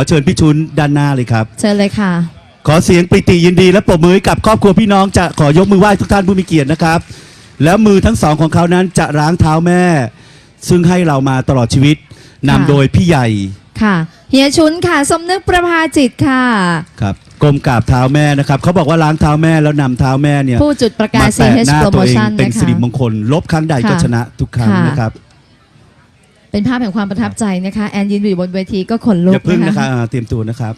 อเชิญพี่ชุนด้านหน้าเลยครับ เชิญเลยค่ะ ขอเสียงปริติยินดี และปรบมือให้กับครอบครัวพี่น้องจะขอยกมือไหว้ทุกท่านผู้มีเกียรตินะครับ แล้วมือทั้งสองของเขานั้นจะล้างเท้าแม่ ซึ่งให้เรามาตลอดชีวิตนำค่ะ โดยพี่ใหญ่ค่ะเฮียชุนค่ะ สมนึกประภาจิตค่ะ ครับกรมกราบเท้าแม่นะครับเขาบอกว่าล้างเท้าแม่แล้วนำเท้าแม่เนี่ยผู้จุดประกายมาแตะห CH น้าตัวเอง Promotion เป็นนะสิริคะมงคล ลบครั้งใดก็ค่ะชนะทุกครั้งค่ะ นะครับ เป็นภาพแห่งความประทับใจนะคะแอนยืนอยู่บนเวทีก็ขนลุอย่ากพึ่งนะนะคะคะอ่าเตรียมตัวนะครับ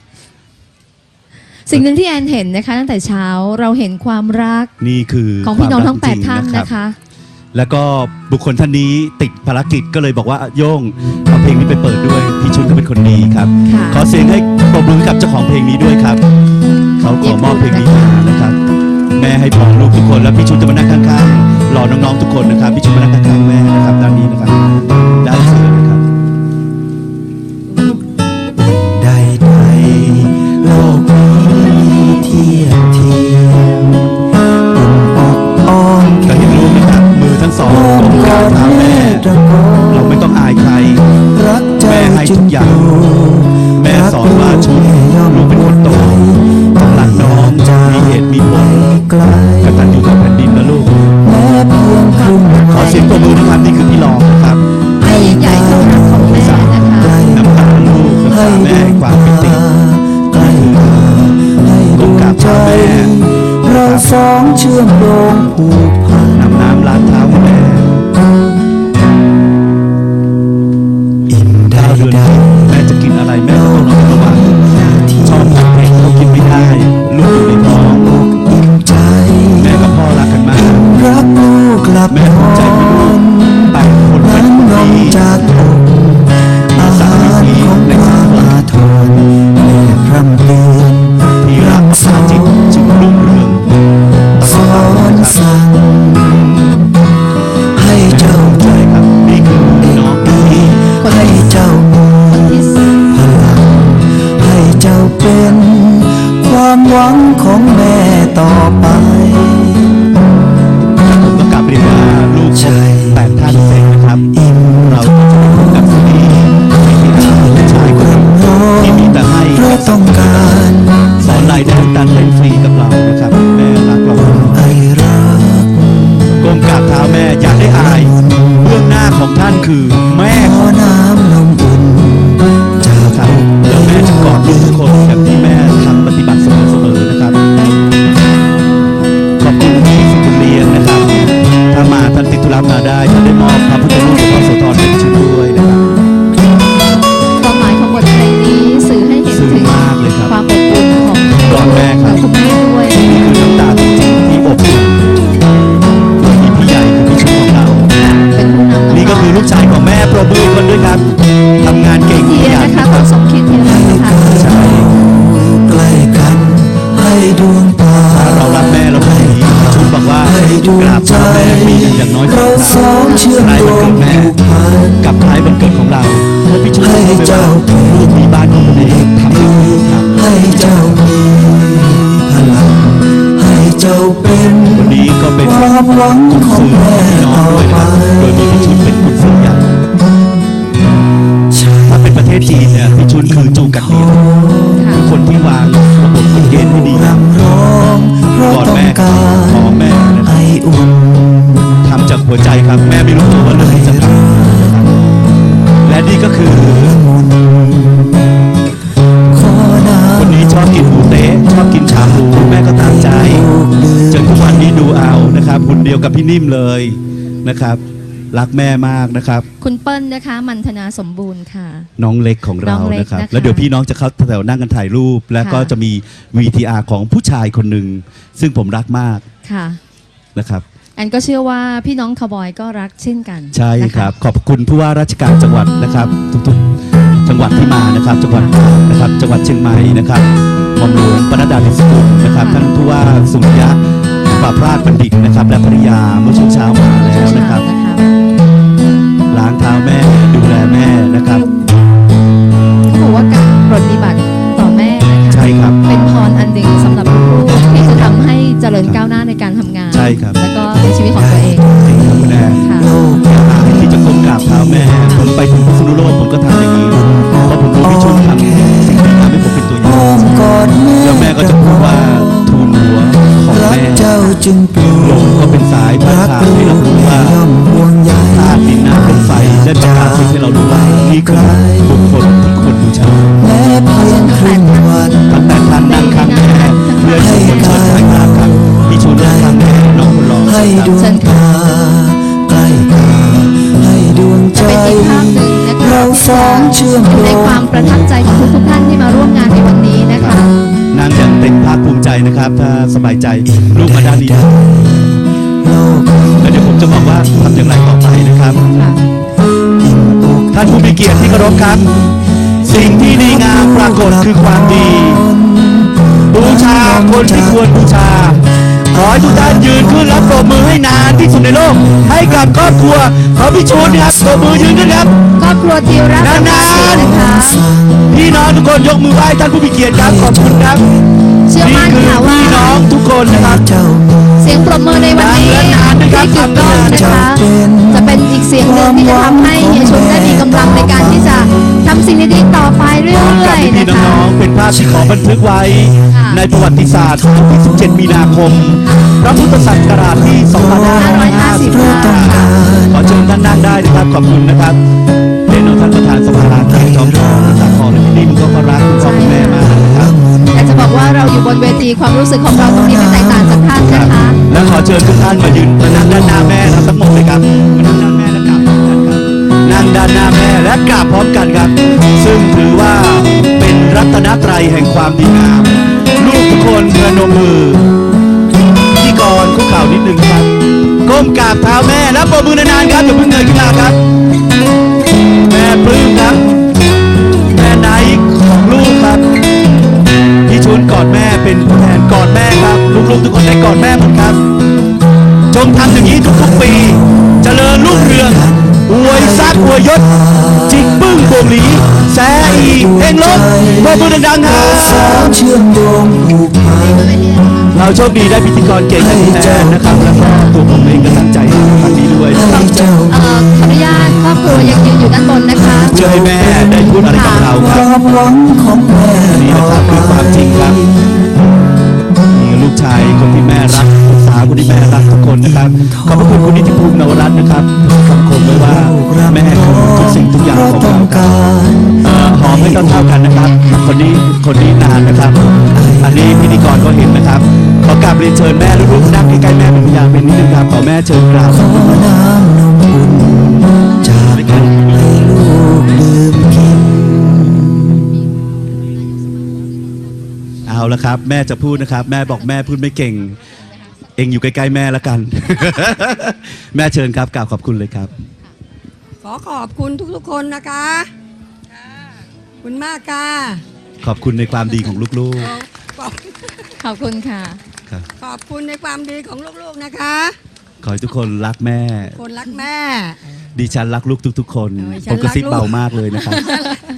สิ่งหนึ่งที่แอนเห็นนะคะ ตั้งแต่เช้าเราเห็นความรักนี่คือของพี่น้องทั้งความรักจริ8ท่านรับนะคะ แล้วก็บุคคลท่านนี้ติดภารกิจก็เลยบอกว่าโย่งเอาเพลงนี้ไปเปิดด้วยพี่ชุนก็เป็นคนดีครับ ค่ะ ขอเสียงให้ปรบมือให้กับเจ้าของเพลงนี้ด้วยครับ เขาขอมอบเพลงนี้มานะครับ แม่ให้พรลูกทุกคนแล้วพี่ชุนจะมานั่งข้างๆรอน้องๆทุกคนนะครับพี่ชุนมานั่งข้างๆแม่นะครับด้านนี้นะครับ สอง นิ่มเลยนะครับ รักแม่มากนะครับ คุณเปิ้ลนะคะ มันธนาสมบูรณ์ค่ะ น้องเล็กของน้เราองเล็กนะครับ นะคะแล้วเดี๋ยวพี่น้องจะเข้าแถวนั่งกันถ่ายรูป แล้วก็ค่ะ จะมี VTR ของผู้ชายคนหนึ่งซึ่งผมรักมากค่ะ นะครับ แอนก็เชื่อว่าพี่น้องคาวบอยก็รักเช่นกันใช่นะะ ครับ ขอบคุณผู้ว่าราชการจังหวัดนะครับ ทุกๆจังหวัดที่มานะครับ จังหวัดนะครับจังหวัดเชียงใหม่นะครับหม่อมหลวงปนัดดาดิสกุลนะครับท่านผู้ว่าสุริยะ ปราบราชบัณฑิตนะครับ และภริยาเมื่อช่วงเช้ามาแล้วนะครับนะคะล้างเท้าแม่ดู บุคคลที่ควรบูชาแม้เพียงครึ่งวันตั้งแต่ท่านนั่งข้างแม่เพื่อชมคนเชิญถ่ายภาพครับพี่ชูนั่งข้างแม่น้องคนรอให้ดวงตาใกล้ตาให้ดวงใจเราสองเชื่อมโยงในความประทับใจของทุกท่านที่มาร่วมงานในวันนี้นะคะนั่งย่างเต็มภาคภูมิใจนะครับ ถ้าสบายใจลูกมาด้านนี้นะโลกนี้แล้วเดี๋ยวผมจะบอกว่าทำอย่างไรต่อานผู้มีเกียรติที่เคารพครับ สิ่งที่ดีงามปรากฏคือความดี บูชาคนที่ควรบูชา ขอให้ทุกท่านยืนขึ้นและปรบมือให้นานที่สุดในโลก ให้กับครอบครัวขอพี่ชูนครับปรบมือยืนขึ้นครับ ครอบครัวทีรักนานๆนะคะพี่น้องทุกคนยกมือไหว้ท่านผู้มีเกียรติครับขอบคุณครับเชื่อนี่มั่นคือค่ะว่าพี่น้องทุกคนนะครับเจ้ามีเสียงปรบมือในวันนี้และนานนะครับที่กึกก้องนะคะ จะเป็นอีกเสียงหนึ่งที่จะทำให้ สิ่งดีๆต่อไปเรื่พร้อมกัอบยๆพี่นะๆคะน้องๆเป็นภาพที่ขอบันทึกไว้ ค่ะ ในประวัติศาสตร์วันที่ 17 มีนาคม พระพุทธศักราชที่ 2555ขอเชิญท่านนั่งได้นะครับ ขอบคุณนะครับเรียนเอาท่านประธานสภาท่านจอมทองสาครและพี่นิ่มก็รักคุณพ่อคุณแม่มากนะครับอยากจะบอกว่าเราอยู่บนเวทีความรู้สึกของเราตรงนี้ไม่แตกต่างจากท่านครันะบ คะ และขอเชิญทุกท่านมายืนมานั่งด้านหน้าแม่นะทั้งหมดเลยครับมานั่งด้าน นั่งด้านหน้าแม่และกราบพร้อมกันครับ ซึ่งถือว่าเป็นรัตนตรัยแห่งความดีงาม ลูกทุกคนพนมมือพิธีกรคุกเข่านิดหนึ่งครับก้มกราบเท้าแม่แล้วปรบมือนานๆครับอย่าเพิ่งเงยขึ้นมาครับ แม่ปลื้มครับ แม่ไนท์ของลูกครับพี่ชุนกอดแม่เป็นผู้แทนกอดแม่ครับลูกๆทุกคนได้กอดแม่หมดครับ จงทำอย่างนี้ทุกๆปี อวยยศจิกปึ้งโป่งหลีแซอีเองลบปรบมือดังๆครัสาบวเชื่อมโยงผูกพันเราโชคดีได้พิธีกรเก่งและผู้แทนนะครับแล้วก็ตัวผมเองก็ตั้งใจทำครั้งนี้ด้วยนะครับเจ้าเอ่อขออนุญาตครอบครัวยังยืนอยู่ด้านบนนะคะเจอแม่ได้พูดอะไรกับเราครับวามหวังของแม่นี่นะครับ เรียนเชิญแม่ลูกๆนั่งใกล้ๆแม่เป็นพยานเป็นนิดนึงครับขอแม่เชิญกราบขอน้ำนมอุ่นจากให้ลูกดื่มกินเอาละครับ แม่จะพูดนะครับ แม่บอกแม่พูดไม่เก่ง เองอยู่ใกล้ๆแม่แล้วกัน แม่เชิญครับกราบขอบคุณเลยครับ ขอขอบคุณทุกๆคนนะคะขอบคุณมากค่ะ ขอบคุณในความดีของลูกขอบขอบคุณค่ะ ครับขอบคุณในความดีของลูกๆนะคะ ขอให้ทุกคนรักแม่ คนรักแม่ ดิฉันรักลูกทุก ๆ คนเออฉัผมนกระซิบรักลูกเบามากเลยนะครับ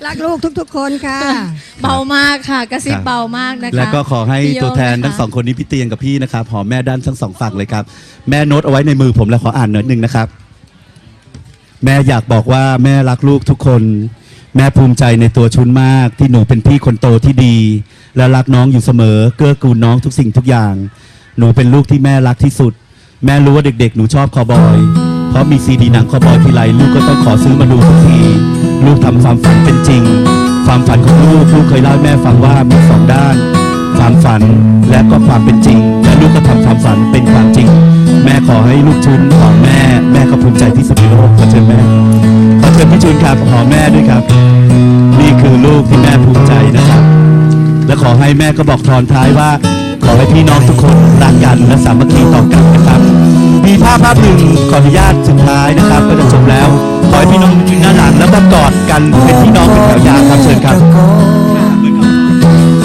รักลูกทุกๆ คนค่ะ เบามากค่ะ กระซิบครับ เบามากนะคะแล้วก็ขอให้พี่โยตัวแทนนะคะทั้งสองคนนี้พี่เตียงกับพี่นะครับหอมแม่ด้านทั้งสองฝั่งเลยครับ แม่โน้ตเอาไว้ในมือผมแล้วขออ่านหน่อยหนึ่งนะครับ แม่อยากบอกว่าแม่รักลูกทุกคน แม่ภูมิใจในตัวชุนมาก ที่หนูเป็นพี่คนโตที่ดี และรักน้องอยู่เสมอ เกื้อกูลน้องทุกสิ่งทุกอย่าง หนูเป็นลูกที่แม่รักที่สุด แม่รู้ว่าเด็กๆ หนูชอบคอบอย เพราะมีซีดีหนังคอบอยทีไรลูกก็ต้องขอซื้อมาดูทุกที ลูกทำความฝันเป็นจริง ความฝันของลูกลูกเคยเล่าให้แม่ฟังว่ามีสองด้าน ความฝันและก็ความเป็นจริง และลูกก็ทำความฝันเป็นความจริง แม่ขอให้ลูกชุนหอมแม่แม่ก็ภูมิใจที่สุดในโลกขอเชิญแม่ขอเชิญพี่ชุนครับหอมแม่ด้วยครับ นี่คือลูกที่แม่ภูมิใจนะครับ และขอให้แม่ก็บอกทอนท้ายว่า ขอให้พี่น้องทุกคนรักกันและสามัคคีต่อกันนะครับ มีภาพภาพหนึ่งขออนุญาตสุดท้ายนะครับ ก็จะจบแล้วขอให้พี่น้องยืนหน้าหลังแล้วก็กอดกันเป็นพี่น้องเป็นแถวยาวครับเชิญครับ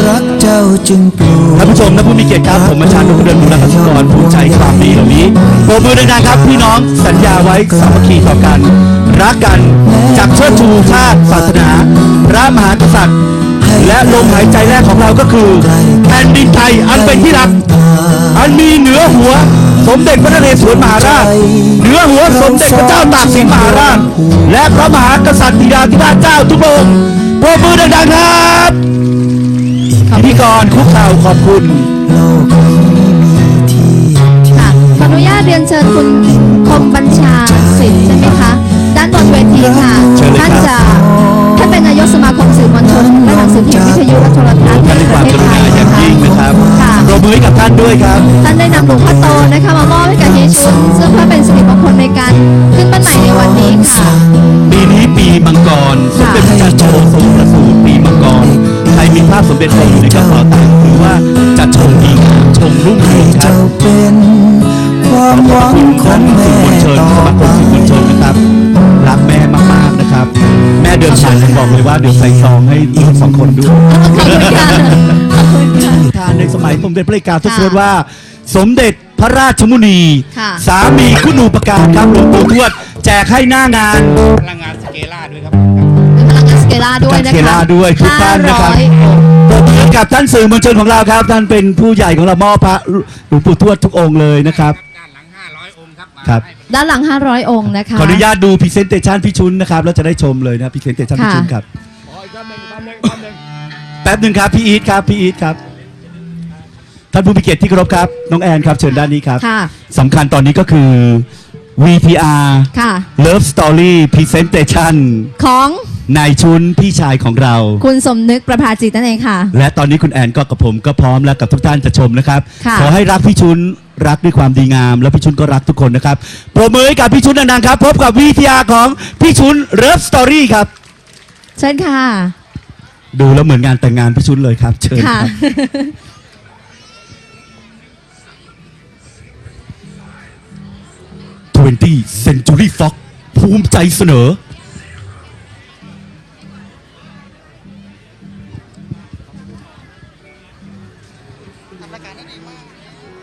รักเจ้าจึงปลูกท่านผู้ชมและผู้มีเกียรติครับผมอาจารย์นพดลบุรณัสกรภูมิใจความดีเหล่านี้โปรบมือดังๆครับ พี่น้องสัญญาไว้สามัคคีต่อกัน รักกันจากเชิดชูชาติศาสนา พระมหากษัตริย์ และลมหายใจแรกของเราก็คือแผ่นดินไทยอันเป็นที่รัก อันมีเหนือหัว สมเด็จพระนเรศวรมหาราช เหนือหัวสมเด็จพระเจ้าตากสินมหาราช และพระมหากษัตริย์ธิดาธิราชเจ้าทุกพระองค์โปรบมือดังๆครับพิธีกรคุกเข่าขอบคุณโลกนี้มีเทียบเทีเรียนเชิญคุณคมบัญชาสิทธิ์ใช่ไหมคะ ด้านบนเวทีค่ะเชิญเลยท่านครับจะ ท่านเป็นนายกสมาคมสื่อมวลชนและหนังสือพิมพ์วิทยุและโทรทัศน์ท่านในด้วยปความระเทกศรุไทณายอย่างนะคะยิ่งนะครับค่ะปรบมือให้กับท่านด้วยครับ ท่านได้นำหลวงพ่อโตนะคะมามอบให้กับเฮียชุนซึ่งเพื่อเป็นสิริมงคลในการขึ้นบ้านใหม่ในวันนี้ค่ะ ปีนี้ปีมังกรสมเด็จพระจันทร์โตทรงประสูติปีมังกรใครมีภาพสมเด็จพระอยู่ในกระเป๋าตังค์ถือว่าจะชมดีงามชมรุ่งให้เรืองครัเจ้าบเป็นความหวัง ม่เดินผ่านยังบอกเลยว่าเดี๋ยวใส่ซองให้ลูกสองคนด้วยขอบคุณค่ะขอบคุณค่ะ ทานในสมัยสมเด็จพระเอกาทศวรรษค่ะว่า สมเด็จพระราชมุนี ค่ะ สามีคุณูปการครับหลวงปู่ทวด แจกให้หน้างาน พลังงานสเกล่าด้วยครับเป็นพลังงานสเกลาด้วยนะคะสเกลาด้วยทุกท่านนะครับ500ปรบมือกับท่านสื่อมวลชนของเราครับ ท่านเป็นผู้ใหญ่ของเรามอบพระหลวงปู่ทวดทุกองค์เลยนะครับ ด้านหลัง 500 อง ค์ครับมาครับให้ด้านหลัง 500 องค์นะคะ ขออนุญาตดูพรีเซนเตชันพี่ชุนนะครับแล้วจะได้ชมเลยนะพรีเซนเตชันพี่ชุนครับขออีกท่านหนึ่งท่านหนึ่งท่านหนึ่งแป๊บหนึ่งครับพี่อีทครับพี่อีทครับท่านผู้มีเกียรติที่เคารพครับน้องแอนครับเชิญด้านนี้ครับค่ะ สำคัญตอนนี้ก็คือ VTR ค่ะ Love Story Presentation ของนายชุนพี่ชายของเรา คุณสมนึกประภาจิตนั่นเองค่ะ และตอนนี้คุณแอนก็กับผมก็พร้อมแล้วกับทุกท่านจะชมนะครับ ค่ะ ขอให้รักพี่ชุน รักด้วยความดีงาม แล้วพี่ชุนก็รักทุกคนนะครับปรบมือให้กับพี่ชุนดังๆครับ พบกับวิทยาของพี่ชุน Love Story ครับ เชิญค่ะ ดูแล้วเหมือนงานแต่งงานพี่ชุนเลยครับ เชิญค่ะ ครับ20 Century Fox ภูมิใจเสนอ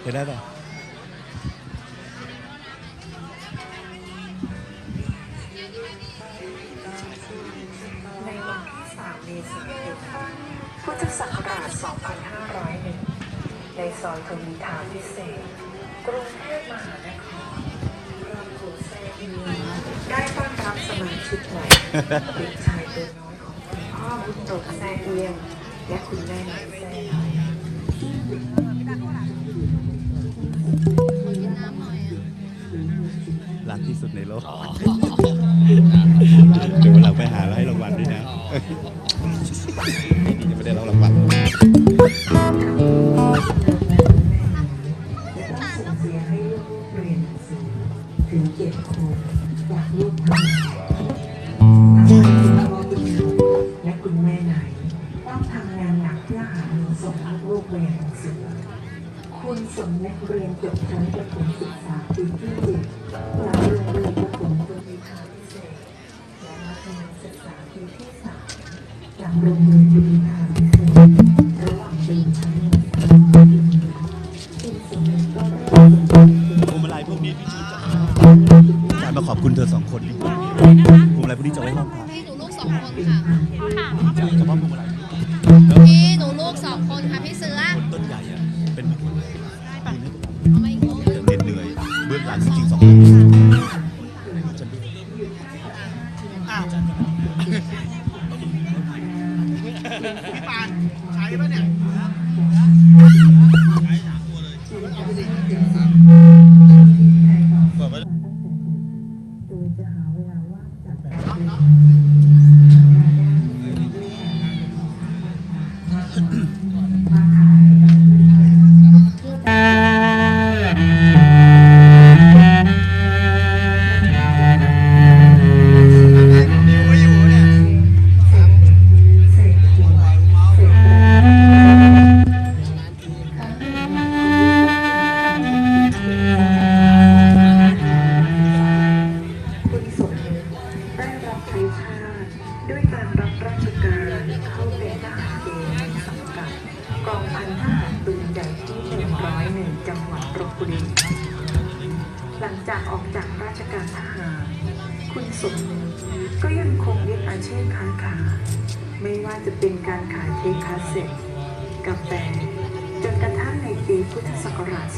เห็นได้ป่ะ ที่3เมษายนพุทธศักราช 2501 ในซอยทวีทาพิเศษ กรุงเทพมหานครครอบครัวแซ่เอีได้ต้อนรับสมาชิกใหม่เด็กชายตัวน้อยของคุณพ่อบุญตกแซ่เอียง และคุณแม่แซ่รักที่สุดในโลก เดี๋ยววันหลังไปหาแล้วให้รางวัลด้วยนะ บื้ วัดลบบุรีหลังจากออกจากราชการทหาร คุณสมก็ยังคงยึดอาชีพค้าขายไม่ว่าจะเป็นการขายเทปคาสเซ็ตกาแฟจนกระทั่งในปีพุทธศักราช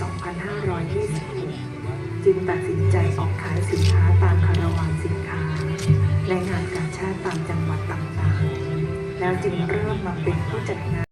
2526 จึงตัดสินใจออกขายสินค้าตามคาราวานสินค้า และงานกาชาติตามจังหวัดต่างๆ แล้วจึงเริ่มมาเป็นผู้จัดงาน